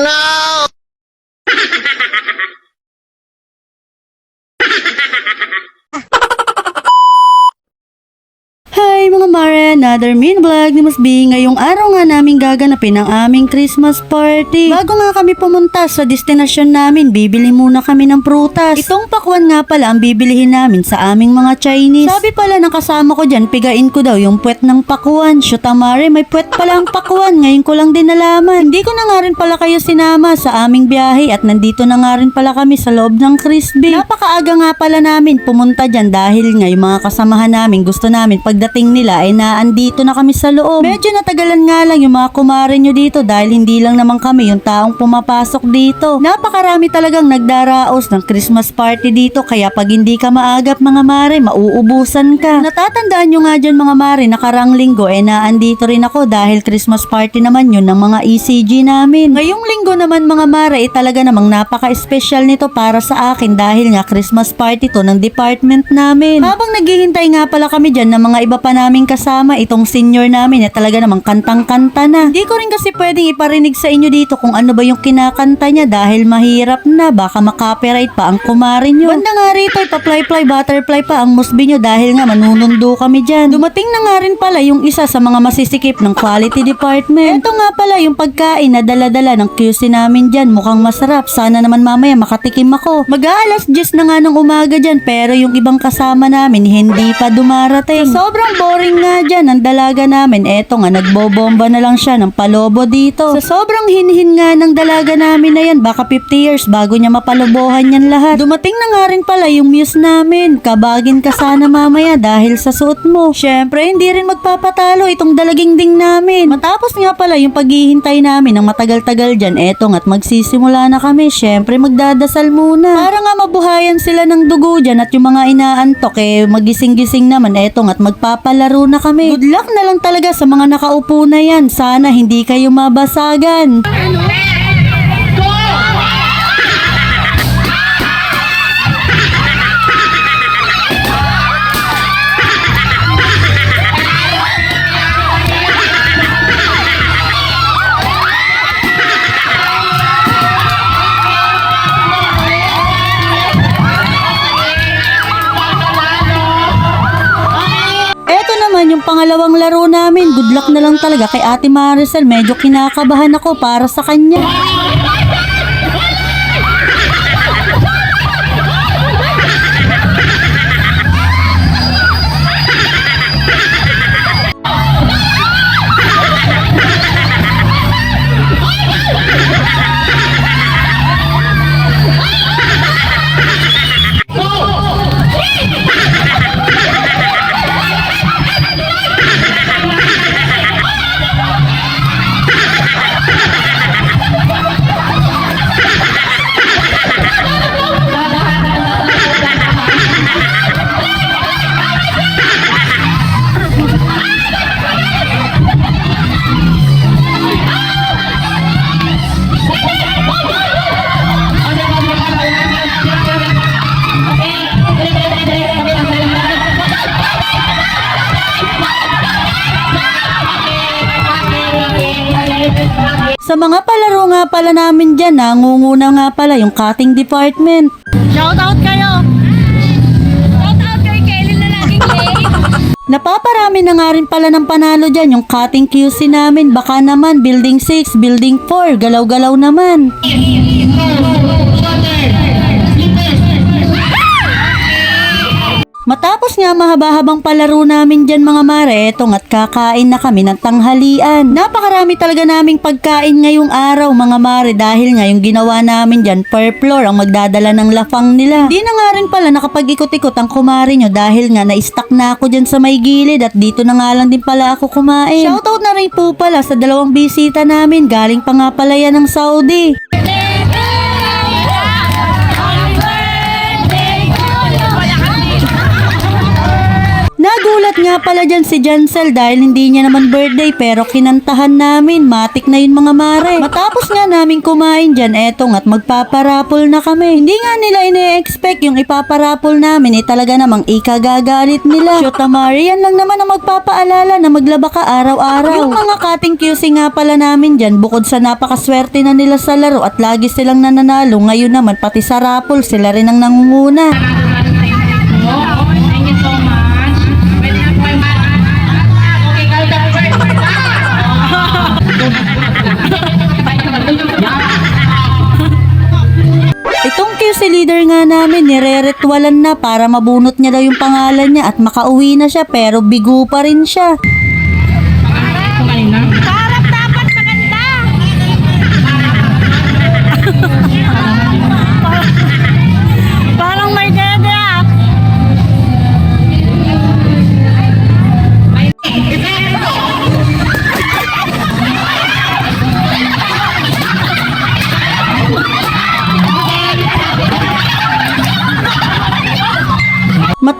no! Another min vlog ni Mas B. Ngayong araw nga namin gaganapin ang aming Christmas party. Bago nga kami pumunta sa destinasyon namin, bibili muna kami ng prutas. Itong pakwan nga pala ang bibilihin namin sa aming mga Chinese. Sabi pala ng kasama ko dyan, pigain ko daw yung puwet ng pakwan. Shoot ah, Mare, may puwet pala ang pakwan. Ngayon ko lang din nalaman. Hindi ko na nga rin pala kayo sinama sa aming biyahe at nandito na nga rin pala kami sa loob ng crispy. Napakaaga nga pala namin pumunta dyan dahil nga mga kasamahan namin gusto namin pagdating nila ay naandito na kami sa loob. Medyo natagalan nga lang yung mga kumare nyo dito dahil hindi lang naman kami yung taong pumapasok dito. Napakarami talagang nagdaraos ng Christmas party dito kaya pag hindi ka maagap mga mare, mauubusan ka. Natatandaan nyo nga dyan mga mare, nakarang linggo eh naandito rin ako dahil Christmas party naman yun ng mga ECG namin. Ngayong linggo naman mga mare, eh, talaga namang napaka-special nito para sa akin dahil nga Christmas party to ng department namin. Habang naghihintay nga pala kami dyan ng mga iba pa naming kasama, itong senior namin eh talaga namang kantang-kanta na. Hindi ko rin kasi pwedeng iparinig sa inyo dito kung ano ba yung kinakanta niya dahil mahirap na baka makopyright pa ang kumari nyo. Banda nga rito, ipa-fly-fly, butterfly pa ang musbi nyo dahil nga manunundo kami dyan. Dumating na nga rin pala yung isa sa mga masisikip ng quality department. Ito nga pala yung pagkain na dala-dala ng QC namin dyan. Mukhang masarap. Sana naman mamaya makatikim ako. Mag-aalas 10 na nga ng umaga dyan pero yung ibang kasama namin hindi pa dumarating. Sobrang boring nga dyan dalaga namin. Eto nga nagbobomba na lang siya ng palobo dito. Sa sobrang hinhin nga ng dalaga namin na yan baka 50 years bago niya mapalobohan yan lahat. Dumating na nga rin pala yung muse namin. Kabagin ka sana mamaya dahil sa suot mo. Syempre hindi rin magpapatalo itong dalaging ding namin. Matapos nga pala yung paghihintay namin ng matagal-tagal dyan, eto nga't magsisimula na kami. Syempre magdadasal muna. Para nga mabuhayan sila ng dugo dyan at yung mga inaantok eh magising-gising naman eto nga't magpapalaro na kami. Good luck na lang talaga sa mga nakaupo na yan. Sana hindi kayo mabasagan. Eto pangalawang laro namin. Good luck na lang talaga kay Ate Maricel. Medyo kinakabahan ako para sa kanya. Palaro nga pala namin dyan, nangunguna nga pala yung cutting department. Shoutout kayo! Shoutout kay Kelly na laging late! Napaparami na nga rin pala ng panalo dyan yung cutting QC namin. Baka naman, building 6, building 4, galaw-galaw naman. Matapos nga mahaba-habang palaro namin dyan mga mare, etong at kakain na kami ng tanghalian. Napakarami talaga naming pagkain ngayong araw mga mare dahil nga yung ginawa namin dyan per floor ang magdadala ng lafang nila. Di na nga rin pala nakapag-ikot-ikot ang kumari nyo dahil nga na-stuck na ako dyan sa may gilid at dito na nga lang din pala ako kumain. Shoutout na rin po pala sa dalawang bisita namin galing pa nga pala yan ng Saudi. Nga pala dyan si Jancel dahil hindi niya naman birthday pero kinantahan namin. Matik na yun mga mare. Matapos nga namin kumain dyan, eto nga't magpaparapol na kami. Hindi nga nila ine-expect yung ipaparapol namin eh talaga namang ikagagalit nila. Shota Mari, yan lang naman ang magpapaalala na maglaba ka araw-araw. Yung mga cutting QC nga pala namin dyan, bukod sa napakaswerte na nila sa laro at lagi silang nananalo, ngayon naman pati sa rapol sila rin ang nangunguna. Nire-ritualan na para mabunot niya daw yung pangalan niya at makauwi na siya pero bigo pa rin siya.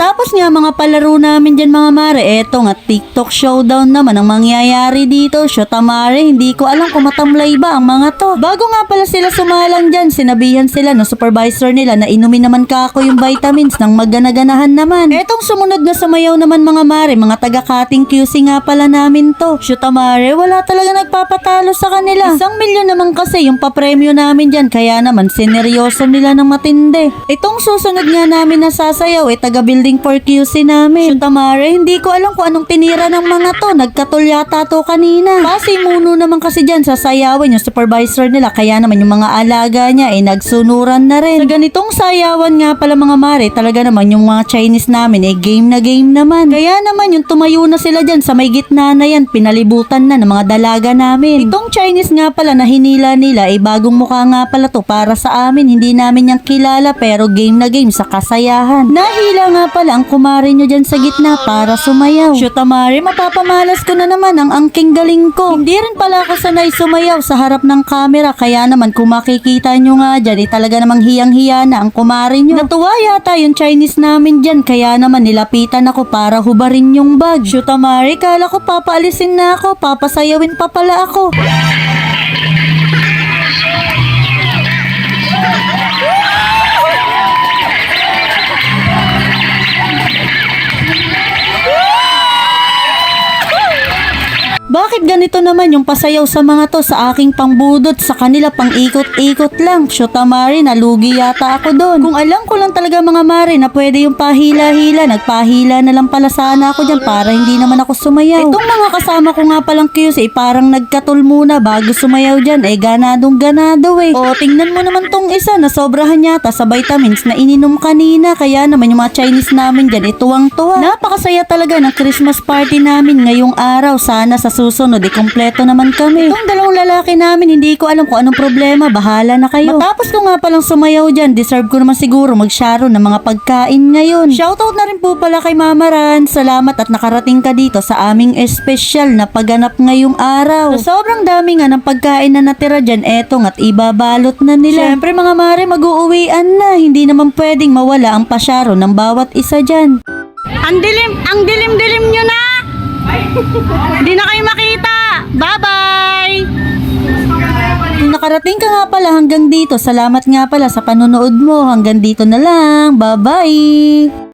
Matapos nga mga palaro namin dyan mga mare, eto nga TikTok showdown naman ang mangyayari dito. Shota mare, hindi ko alam kung matamlay ba ang mga to. Bago nga pala sila sumalang dyan, sinabihan sila ng supervisor nila na inumin naman ka ako yung vitamins ng maganaganahan naman. Etong sumunod na sumayaw naman mga mare, mga taga-cutting QC nga pala namin to. Shota mare, wala talaga nagpapatalo sa kanila. Isang milyon naman kasi yung papremyo namin dyan, kaya naman sineryoso nila ng matindi. Itong susunod nga namin na sasayaw, eh taga building for QC namin. Shoot Amare, hindi ko alam kung anong tinira ng mga to. Nagkatol yata to kanina. Kasi muno naman kasi dyan sa sayawan yung supervisor nila. Kaya naman yung mga alaga niya eh nagsunuran na rin. Sa ganitong sayawan nga pala mga mare, talaga naman yung mga Chinese namin eh game na game naman. Kaya naman yung tumayo na sila dyan sa may gitna na yan, pinalibutan na ng mga dalaga namin. Itong Chinese nga pala na hinila nila eh bagong mukha nga pala to para sa amin. Hindi namin yung kilala pero game na game sa kasayahan. Nahila nga pala ang kumari nyo dyan sa gitna para sumayaw. Shoot Amari, mapapamalas ko na naman ang angking galing ko. Hindi rin pala ako sanay sumayaw sa harap ng camera kaya naman kung makikita nyo nga dyan eh talaga namang hiyang-hiya na ang kumari nyo. Natuwa yata yung Chinese namin dyan kaya naman nilapitan ako para hubarin yung bag. Shoot Amari, kala ko papaalisin na ako, papasayawin pa pala ako. Ganito naman yung pasayaw sa mga to sa aking pangbudot sa kanila pang ikot-ikot lang? Shota Mari, nalugi yata ako doon. Kung alam ko lang talaga mga Mari na pwede yung pahila-hila, nagpahila na lang pala sana ako dyan para hindi naman ako sumayaw. Itong mga kasama ko nga palang QC, eh, parang nagkatol muna bago sumayaw dyan. Eh, ganadong ganado eh. O, tingnan mo naman tong isa na sobrahan yata sa vitamins na ininom kanina. Kaya naman yung mga Chinese namin dyan, ituwang-tuwa. Napakasaya talaga ng Christmas party namin ngayong araw. Sana sa susunod, eh, kompleto naman kami. Itong dalawang lalaki namin, hindi ko alam kung anong problema. Bahala na kayo. Matapos ko nga palang sumayaw dyan, deserve ko naman siguro mag-sharo ng mga pagkain ngayon. Shoutout na rin po pala kay Mama Ran. Salamat at nakarating ka dito sa aming espesyal na pagganap ngayong araw. So, sobrang dami nga ng pagkain na natira dyan, etong at ibabalot na nila. Siyempre mga mare, mag-uuwian na. Hindi naman pwedeng mawala ang pasyaro ng bawat isa dyan. Ang dilim, ang dilim-dilim nyo na. Hindi na kayo makita. Bye-bye. Nakarating ka nga pala hanggang dito, salamat nga pala sa panonood mo. Hanggang dito na lang. Bye-bye!